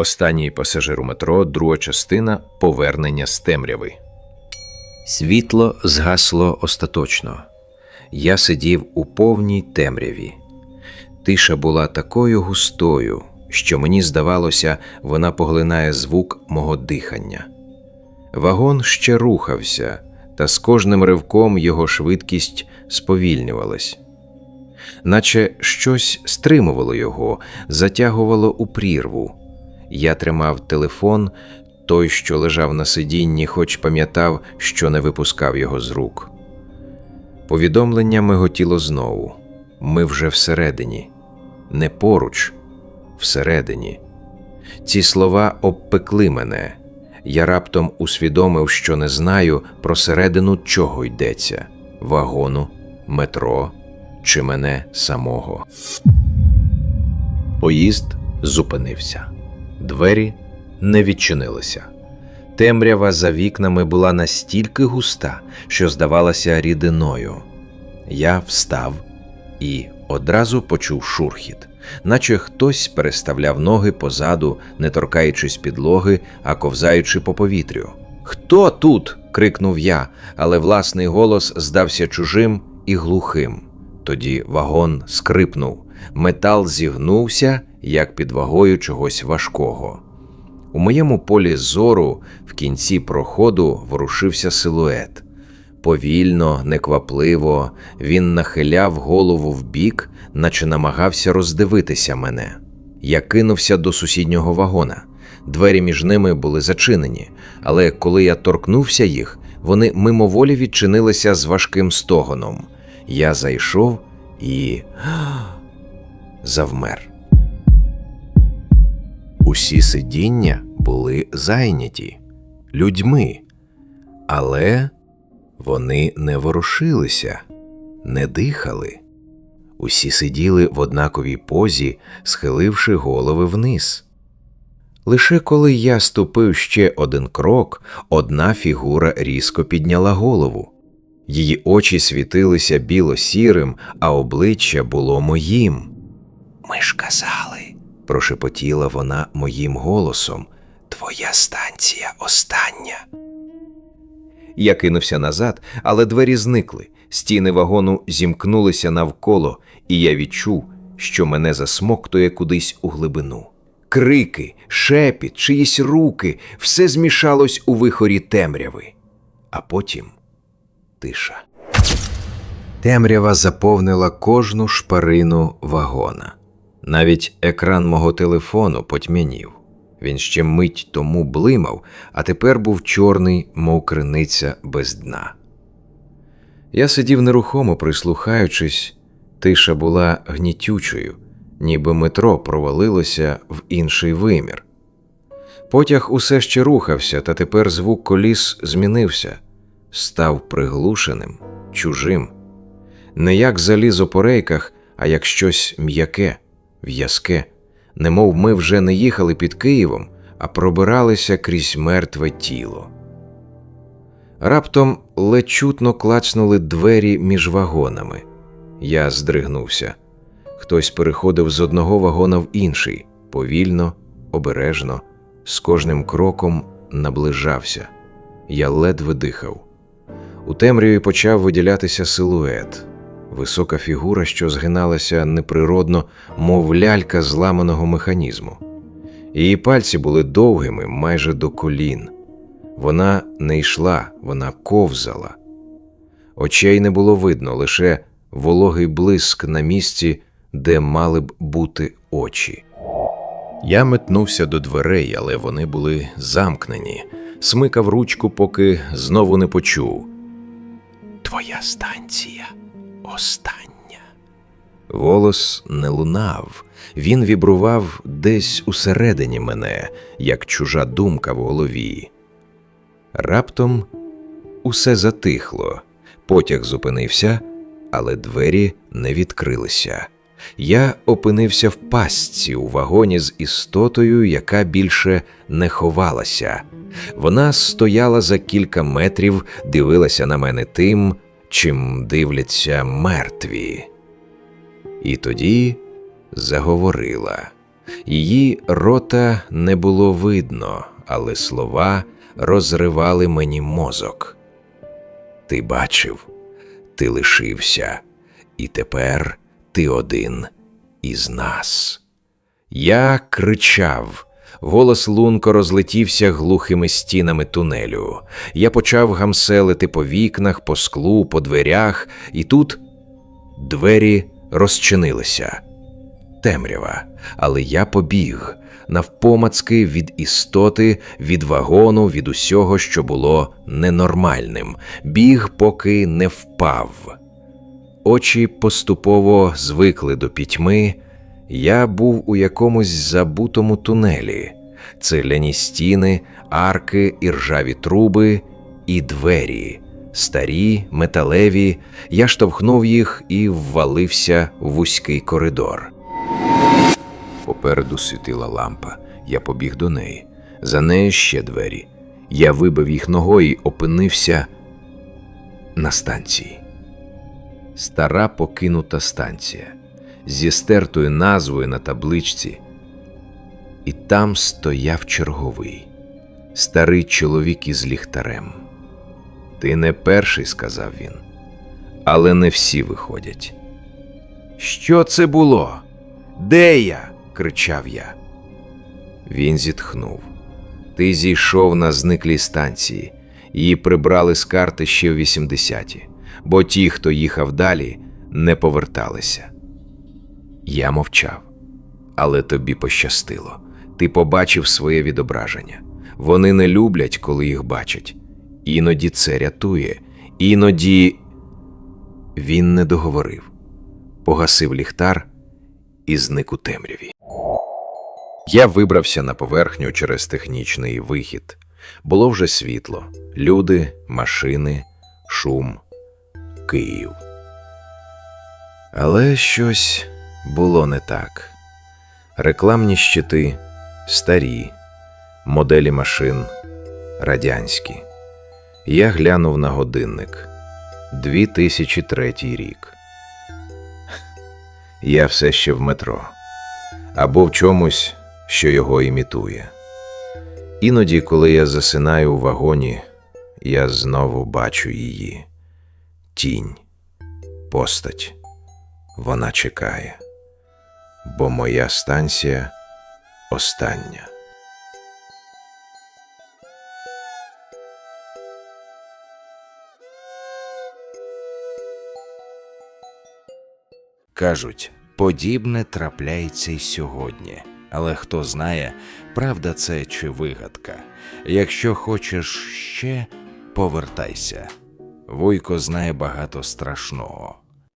Останній пасажир у метро, друга частина повернення з темряви. Світло згасло остаточно. Я сидів у повній темряві. Тиша була такою густою, що мені здавалося, вона поглинає звук мого дихання. Вагон ще рухався, та з кожним ривком його швидкість сповільнювалась. Наче щось стримувало його, затягувало у прірву. Я тримав телефон, той, що лежав на сидінні, хоч пам'ятав, що не випускав його з рук. Повідомлення миготіло знову. Ми вже всередині, не поруч, всередині. Ці слова обпекли мене. Я раптом усвідомив, що не знаю про середину чого йдеться вагону, метро чи мене самого. Поїзд зупинився. Двері не відчинилися. Темрява за вікнами була настільки густа, що здавалася рідиною. Я встав і одразу почув шурхіт, наче хтось переставляв ноги позаду, не торкаючись підлоги, а ковзаючи по повітрю. Хто тут? крикнув я, але власний голос здався чужим і глухим. Тоді вагон скрипнув, метал зігнувся, як під вагою чогось важкого. У моєму полі зору в кінці проходу ворушився силует. Повільно, неквапливо, він нахиляв голову вбік, наче намагався роздивитися мене. Я кинувся до сусіднього вагона. Двері між ними були зачинені, але коли я торкнувся їх, вони мимоволі відчинилися з важким стогоном. Я зайшов і завмер. Усі сидіння були зайняті людьми, але вони не ворушилися, не дихали. Усі сиділи в однаковій позі, схиливши голови вниз. Лише коли я ступив ще один крок, одна фігура різко підняла голову. Її очі світилися біло-сірим, а обличчя було моїм. Ми ж казали, прошепотіла вона моїм голосом. Твоя станція остання. Я кинувся назад, але двері зникли. Стіни вагону зімкнулися навколо, і я відчув, що мене засмоктує кудись у глибину. Крики, шепіт, чиїсь руки все змішалось у вихорі темряви. А потім тиша. Темрява заповнила кожну шпарину вагона. Навіть екран мого телефону потьмянів. Він ще мить тому блимав, а тепер був чорний, мов криниця без дна. Я сидів нерухомо, прислухаючись, тиша була гнітючою, ніби метро провалилося в інший вимір. Потяг усе ще рухався, та тепер звук коліс змінився, став приглушеним, чужим, не як залізо по рейках, а як щось м'яке, в'язке немов ми вже не їхали під Києвом, а пробиралися крізь мертве тіло. Раптом ледь чутно клацнули двері між вагонами. Я здригнувся. Хтось переходив з одного вагона в інший, повільно, обережно, з кожним кроком наближався. Я ледве дихав. У темряві почав виділятися силует висока фігура, що згиналася неприродно, мов лялька зламаного механізму. Її пальці були довгими майже до колін. Вона не йшла, вона ковзала. Очей не було видно, лише вологий блиск на місці, де мали б бути очі. Я метнувся до дверей, але вони були замкнені, смикав ручку, поки знову не почув. Твоя станція остання. Голос не лунав, він вібрував десь усередині мене, як чужа думка в голові. Раптом усе затихло, потяг зупинився, але двері не відкрилися. Я опинився в пастці у вагоні з істотою, яка більше не ховалася. Вона стояла за кілька метрів, дивилася на мене тим, чим дивляться мертві. І тоді заговорила. Її рота не було видно, але слова розривали мені мозок. Ти бачив, ти лишився, і тепер ти один із нас. Я кричав. Голос лунко розлетівся глухими стінами тунелю. Я почав гамселити по вікнах, по склу, по дверях, і тут двері розчинилися. Темрява, але я побіг навпомацки від істоти, від вагону, від усього, що було ненормальним, біг, поки не впав. Очі поступово звикли до пітьми. Я був у якомусь забутому тунелі, цегляні стіни, арки і ржаві труби, і двері, старі, металеві. Я штовхнув їх і ввалився в вузький коридор. Попереду світила лампа. Я побіг до неї. За нею ще двері. Я вибив їх ногою і опинився на станції. Стара покинута станція зі стертою назвою на табличці. І там стояв черговий, старий чоловік із ліхтарем. Ти не перший, сказав він, але не всі виходять. Що це було? Де я? кричав я. Він зітхнув. Ти зійшов на зниклій станції. Її прибрали з карти ще в 80-ті, бо ті, хто їхав далі, не поверталися. Я мовчав. Але тобі пощастило. Ти побачив своє відображення. Вони не люблять, коли їх бачать. Іноді це рятує, іноді він не договорив, погасив ліхтар і зник у темряві. Я вибрався на поверхню через технічний вихід. Було вже світло, люди, машини, шум, Київ. Але щось було не так. Рекламні щити старі, моделі машин радянські. Я глянув на годинник 2003 рік. Я все ще в метро або в чомусь, що його імітує. Іноді, коли я засинаю у вагоні, я знову бачу її тінь, постать. Вона чекає, бо моя станція остання. Кажуть, подібне трапляється й сьогодні. Але хто знає, правда це чи вигадка. Якщо хочеш ще, повертайся. Вуйко знає багато страшного.